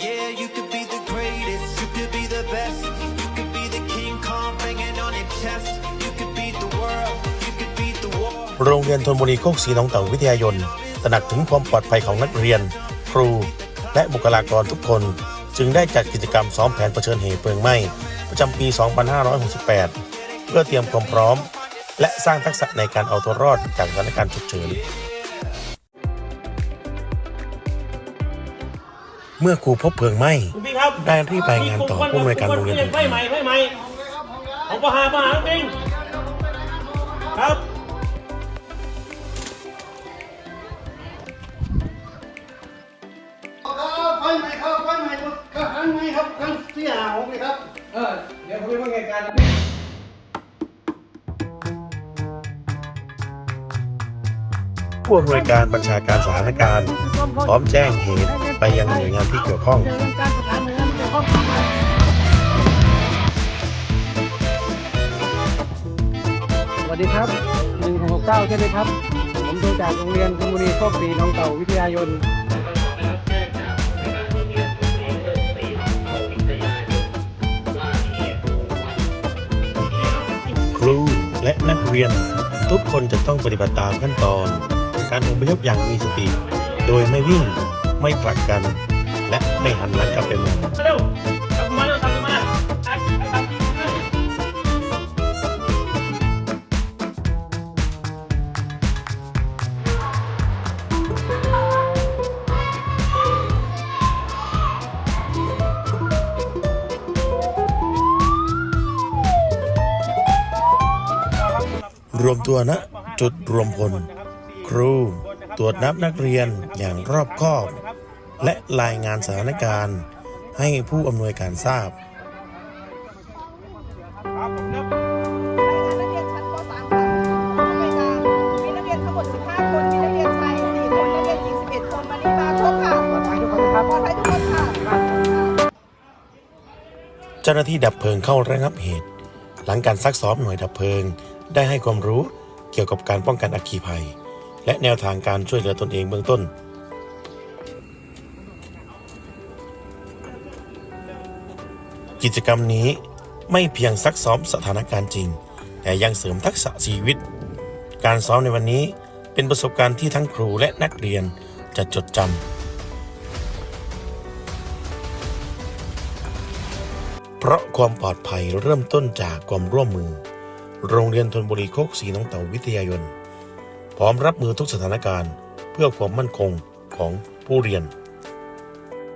Yeah, you could be the greatest, you could be the best. You could be the King Kong banging on his chest. You could beat the world, you could beat the war. โรงเรียนธนบุรีโคกศรีหนองเต่าวิทยายนตระหนักถึงความปลอดภัยของนักเรียน ครู และบุคลากรทุกคน จึงได้จัดกิจกรรมซ้อมแผนเผชิญเหตุเพลิงไหม้ประจำปี 2568 เพื่อเตรียมความพร้อม และสร้างทักษะในการเอาตัวรอดจากสถานการณ์ฉุกเฉิน เมื่อครูพบเพลิงไหม้คุณพี่ครับได้รีบรายงานต่อผู้อำนวยการโรงเรียนทันไฟทีใหม่ไฟใหม่ของประหารประหารจริงครับครับไฟใหม่ครับไฟใหม่ครับครั้งใหม่ครับครั้งที่หาของเลยครับ เออ เดี๋ยวผมไปว่าเหตุการณ์ผู้อำนวยการบัญชาการสถานการณ์ พร้อมแจ้งเหตุ ไปยังหน่วยงานที่เกี่ยวข้องสวัสดีครับ 1669 ใช่ไหมครับ ผมโทรจากโรงเรียนธนบุรีโคกศรีหน้องเต่าวิทยายนครูและนักเรียน ทุกคนจะต้องปฏิบัติตามขั้นตอน การอพยพอย่างมีสติ โดยไม่วิ่ง ไม่ผลักกัน และไม่หันหลังกลับไปมองเร็วกลับมาเร็วกลับมารวมตัวณจุดรวมพลครูตรวจนับนักเรียนอย่างรอบคอบ และรายงานสถานการณ์ให้ผู้อำนวยการทราบเรียนชั้นป .3 ค่ะผู้อำนวยการมีนักเรียนทั้งหมด15คนมีนักเรียนชาย4คนนักเรียนหญิง11คนวันนี้มาครบค่ะปลอดภัยทุกคนครับปลอดภัยทุกคนค่ะเจ้าหน้าที่ดับเพลิงเข้าระงับเหตุ หลังการซักซ้อมหน่วยดับเพลิง ได้ให้ความรู้เกี่ยวกับการป้องกันอัคคีภัย และแนวทางการช่วยเหลือตนเองเบื้องต้น กิจกรรมนี้ไม่เพียงซักซ้อมสถานการณ์จริง แต่ยังเสริมทักษะชีวิต การซ้อมในวันนี้เป็นประสบการณ์ที่ทั้งครูและนักเรียนจะจดจำ เพราะความปลอดภัยเริ่มต้นจากความร่วมมือ โรงเรียนธนบุรีโคกศรีน้องเต่าวิทยายน พร้อมรับมือทุกสถานการณ์ เพื่อความมั่นคงของผู้เรียน